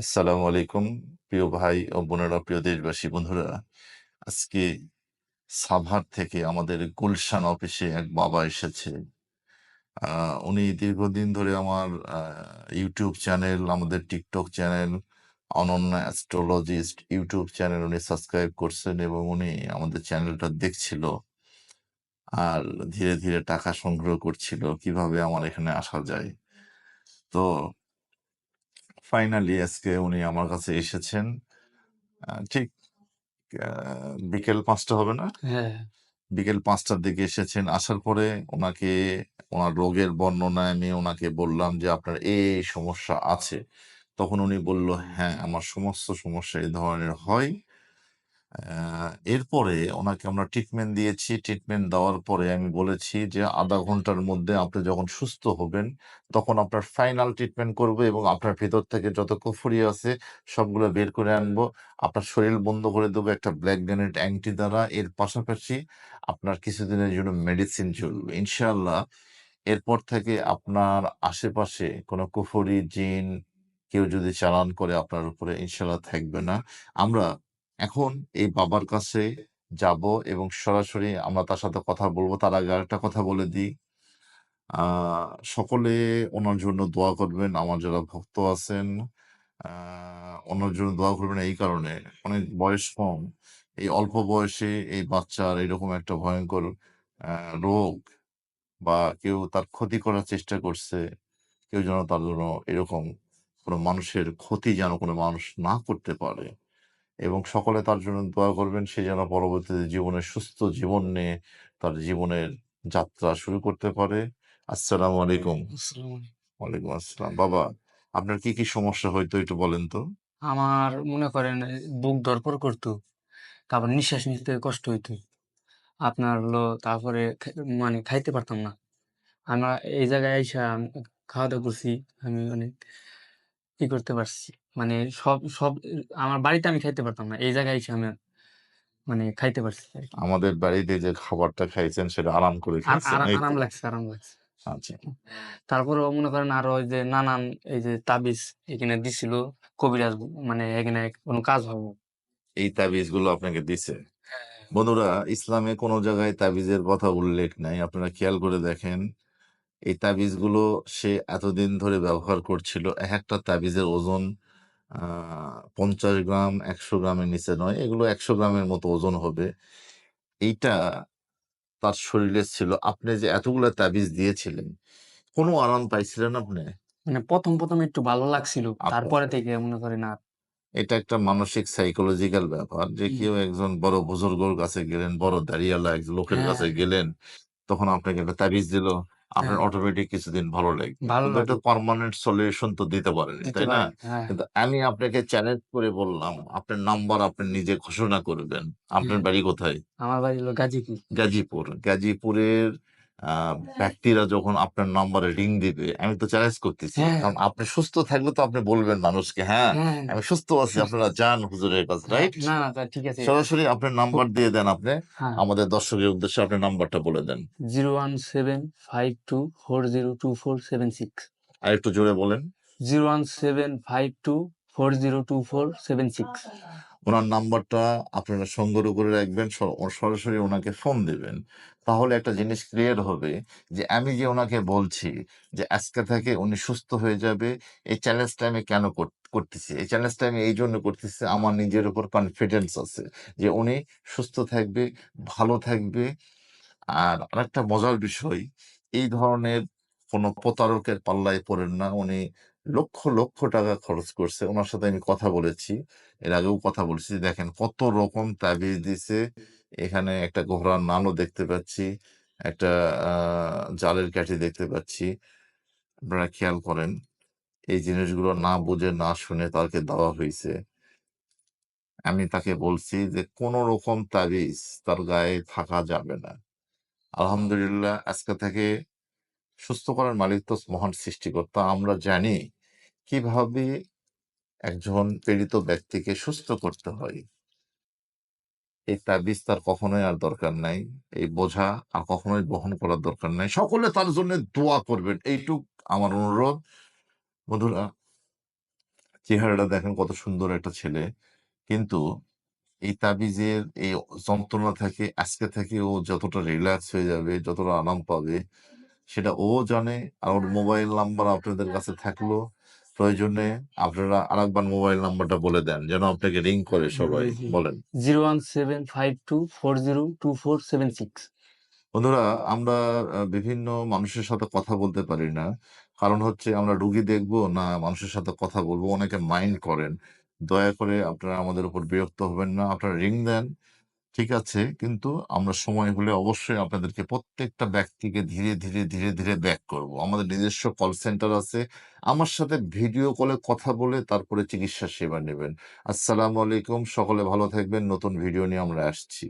আসসালামু আলাইকুম প্রিয় ভাই ও বোনেরা, প্রিয় দেশবাসী বন্ধুরা। আজকে সাভার থেকে আমাদের গুলশান অফিসে এক বাবা এসেছে। উনি দীর্ঘদিন ধরে আমার ইউটিউব চ্যানেল, আমাদের TikTok channel, Ananya astrologist YouTube channel উনি সাবস্ক্রাইব করছেন এবং উনি আমাদের চ্যানেলটা দেখছিল। আর ধীরে, ধীরে টাকা সংগ্রহ করছিল কীভাবে আমার এখানে আসা যায়। তো ফাইনালি আজকে উনি আমার কাছে এসেছেন। ঠিক বিকেল ৫ঃ০০ হবে না? হ্যাঁ। বিকেল পাঁচটার দিকে এসেছেন। আসার পরে ওনাকে ওনার রোগের বর্ণনায় আমি ওনাকে বললাম যে, "আপনার এই, এই সমস্যা আছে।" তখন উনি বলল, "হ্যাঁ, আমার সমস্ত সমস্যা এই ধরনের হয়।" এরপরে ওনাকে আমরা ট্রিটমেন্ট দিয়েছি। ট্রিটমেন্ট দেওয়ার পরে আমি বলেছি যে, আধা ঘণ্টার মধ্যে আপনি যখন সুস্থ হবেন, তখন আপনার ফাইনাল ট্রিটমেন্ট করব এবং আপনার ভেতর থেকে যত কুফরি আছে সবগুলো বের করে আনব। আপনার শরীর বন্ধ করে দেবো একটা ব্ল্যাক গ্রানাইট অ্যাংটি দ্বারা। এর পাশাপাশি আপনার কিছুদিনের জন্য মেডিসিন চলবে। ইনশাল্লাহ এরপর থেকে আপনার আশেপাশে কোনো কুফরি, জিন কেউ যদি চালান করে আপনার উপরে ইনশাল্লাহ থাকবে না।" আমরা এখন এই বাবার কাছে যাব এবং সরাসরি আমরা তার সাথে কথা বলব তার আগে আরেকটা কথা বলে দিই। সকলে উনার জন্য দোয়া করবেন। আমার যারা ভক্ত আছেন, আ উনার জন্য দোয়া করবেন এই কারণে, অনেক বয়স কম। এই অল্প বয়সে এই বাচ্চার এরকম একটা ভয়ঙ্কর রোগ বা কেউ তার ক্ষতি করার চেষ্টা করছে। কেউ যেন তার জন্য এরকম কোনো মানুষের ক্ষতি যেন কোনো মানুষ না করতে পারে এবং সকলে তার জন্য দোয়া করবেন। সে যেন পরবর্তীতে জীবনে সুস্থ জীবন নিয়ে তার জীবনের যাত্রা শুরু করতে পারে। আসসালামু আলাইকুম। ওয়ালাইকুম আসসালাম। বাবা, আপনার কি, কি সমস্যা হইতো একটু বলেন তো? আমার মনে করেন বুক ধড়ফড় করতো। তারপর নিঃশ্বাস নিতে কষ্ট হইতো। আপনার হলো তারপরে মানে খাইতে পারতাম না। আমরা এই জায়গায় আইসা আমি খাওয়া-দাওয়া করছি। আমি অনেক ই করতে পারছি। মানে সব সব আমার বাড়িতে আমি খাইতে পারতাম না। এই জায়গায় এসে আমি মানে খাইতে পারছি আরকি। আমাদের বাড়িতে যে খাবারটা খাইছেন সেটা আরাম করে আর খাইছেন, আরা এই আরাম লাগছে, আরাম লাগছে। আচ্ছা। তারপরেও মনে করেন আরও ওই যে নানান এই যে তাবিজ এখানে দিছিল কবিরাজ মানে এখানে কোনো কাজ হবে এই তাবিজগুলো আপনাকে দিছে। হ্যাঁ। বন্ধুরা, ইসলামে কোনো জায়গায় তাবিজের কথা উল্লেখ নাই। আপনারা খেয়াল করে দেখেন। এই তাবিজগুলো সে এতদিন ধরে ব্যবহার করছিল। এক একটা তাবিজের ওজন ৫০ গ্রাম, ১০০ গ্রামের নিচে নয়। এগুলো ১০০ গ্রামের মতো ওজন হবে। এইটা তার শরীরে ছিল। আপনি যে এতগুলা তাবিজ দিয়েছিলেন, কোনো আরাম পাইছিলেন আপনি? মানে ১ম, ১ম একটু ভালো লাগছিল। আচ্ছা, তারপরে আচ্ছা। থেকে মনে করেন আর এটা একটা মানসিক সাইকোলজিক্যাল ব্যাপার যে কেউ একজন বড় বুজুর্গর কাছে গেলেন, বড় দাড়িওয়ালা এক লোকের হ্যাঁ। কাছে গেলেন, তখন আপনাকে একটা তাবিজ দিল। আপনার হ্যাঁ। অটোমেটিক কিছুদিন ভালো লাগবে। একটা পারমানেন্ট সলিউশন তো দিতে পারেন তাই না? হ্যাঁ। কিন্তু আমি আপনাকে চ্যালেঞ্জ করে বললাম, আপনার নাম্বার আপনি নিজে ঘোষণা করবেন। আপনার হ্যাঁ। বাড়ি কোথায়? আমার বাড়ি হলো গাজীপুর। গাজীপুর। গাজীপুরের ব্যক্তিরা যখন আপনার নাম্বারে রিং দিবে, আমি তো চ্যালেঞ্জ করতেছি। হ্যাঁ। কারণ আপনি সুস্থ থাকলে তো আপনি বলবেন মানুষকে, "হ্যাঁ, হ্যাঁ। আমি সুস্থ আছি, আপনারা যান হুজুরের কাছে।" হ্যাঁ। রাইট? না, না ঠিক আছে। সরাসরি আপনার নাম্বার দিয়ে দেন আপনি। হ্যাঁ। আমাদের দর্শকের উদ্দেশ্যে আপনার নাম্বারটা বলে দেন। 01752402476 আরেকটু জোরে বলেন। 01752402476 উনার নাম্বারটা আপনারা সংগ্রহ করে রাখবেন। সরাসরি ওনাকে ফোন দেবেন তাহলে একটা জিনিস ক্লিয়ার হবে যে আমি যে ওনাকে বলছি যে আজকে থেকে উনি সুস্থ হয়ে যাবে, এই চ্যালেঞ্জটা আমি কেন কর করতেছি? এই চ্যালেঞ্জটা আমি এইজন্য করতেছি আমার নিজের উপর কনফিডেন্স আছে যে উনি সুস্থ থাকবে, ভালো থাকবে। আর আরেকটা মজার বিষয়, এই ধরনের কোনো প্রতারকের পাল্লায় পড়েন না। উনি লক্ষ, লক্ষ টাকা খরচ করছে। ওনার সাথে আমি কথা বলেছি। এর আগেও কথা বলেছি দেখেন কত রকম তাবিজ দিছে। এখানে একটা ঘোড়ার নানও দেখতে পাচ্ছি। একটা জালের কাঠি দেখতে পাচ্ছি। আপনারা খেয়াল করেন। এই জিনিসগুলো না বুঝে না শুনে তাকে দেওয়া হয়েছে আমি তাকে বলছি যে কোন রকম তাবিজ তার গায়ে থাকা যাবে না। আলহামদুলিল্লাহ আজকে থেকে সুস্থ করার মালিক তো মহান সৃষ্টিকর্তা। আমরা জানি কীভাবে একজন পীড়িত ব্যক্তিকে সুস্থ করতে হয়। এই তাবিজ তার কখনোই আর দরকার নাই। এই বোঝা আর কখনোই বহন করার দরকার নাই। সকলে তার জন্য দোয়া করবেন। এইটুক আমার অনুরোধ। বন্ধুরা চেহারাটা দেখেন কত সুন্দর একটা ছেলে। কিন্তু এই তাবিজের এই যন্ত্রণা থেকে আজকে থেকে ও যতটা রিল্যাক্স হয়ে যাবে, যতটা আরাম পাবে সেটা ও জানে। আর ওর মোবাইল নাম্বার আপনাদের কাছে থাকল। প্রয়োজনে আপনারা আরেকবার মোবাইল নাম্বারটা বলে দেন যেন আপনাকে রিং করে সবাই। বলেন zero one seven five two four zero two four seven six বন্ধুরা আমরা বিভিন্ন মানুষের সাথে কথা বলতে পারি না। কারণ হচ্ছে আমরা রুগী দেখব না মানুষের সাথে কথা বলব। অনেকে মাইন্ড করেন। দয়া করে আপনারা আমাদের উপর বিরক্ত হবেন না। আপনারা রিং দেন। ঠিক আছে। কিন্তু আমরা সময় হলে অবশ্যই আপনাদেরকে প্রত্যেকটা ব্যক্তিকে ধীরে, ধীরে, ধীরে, ধীরে ব্যাক করব। আমাদের নিজস্ব কল সেন্টার আছে। আমার সাথে ভিডিও কলে কথা বলে তারপরে চিকিৎসা সেবা নেবেন। আসসালামু আলাইকুম। সকলে ভালো থাকবেন। নতুন ভিডিও নিয়ে আমরা আসছি।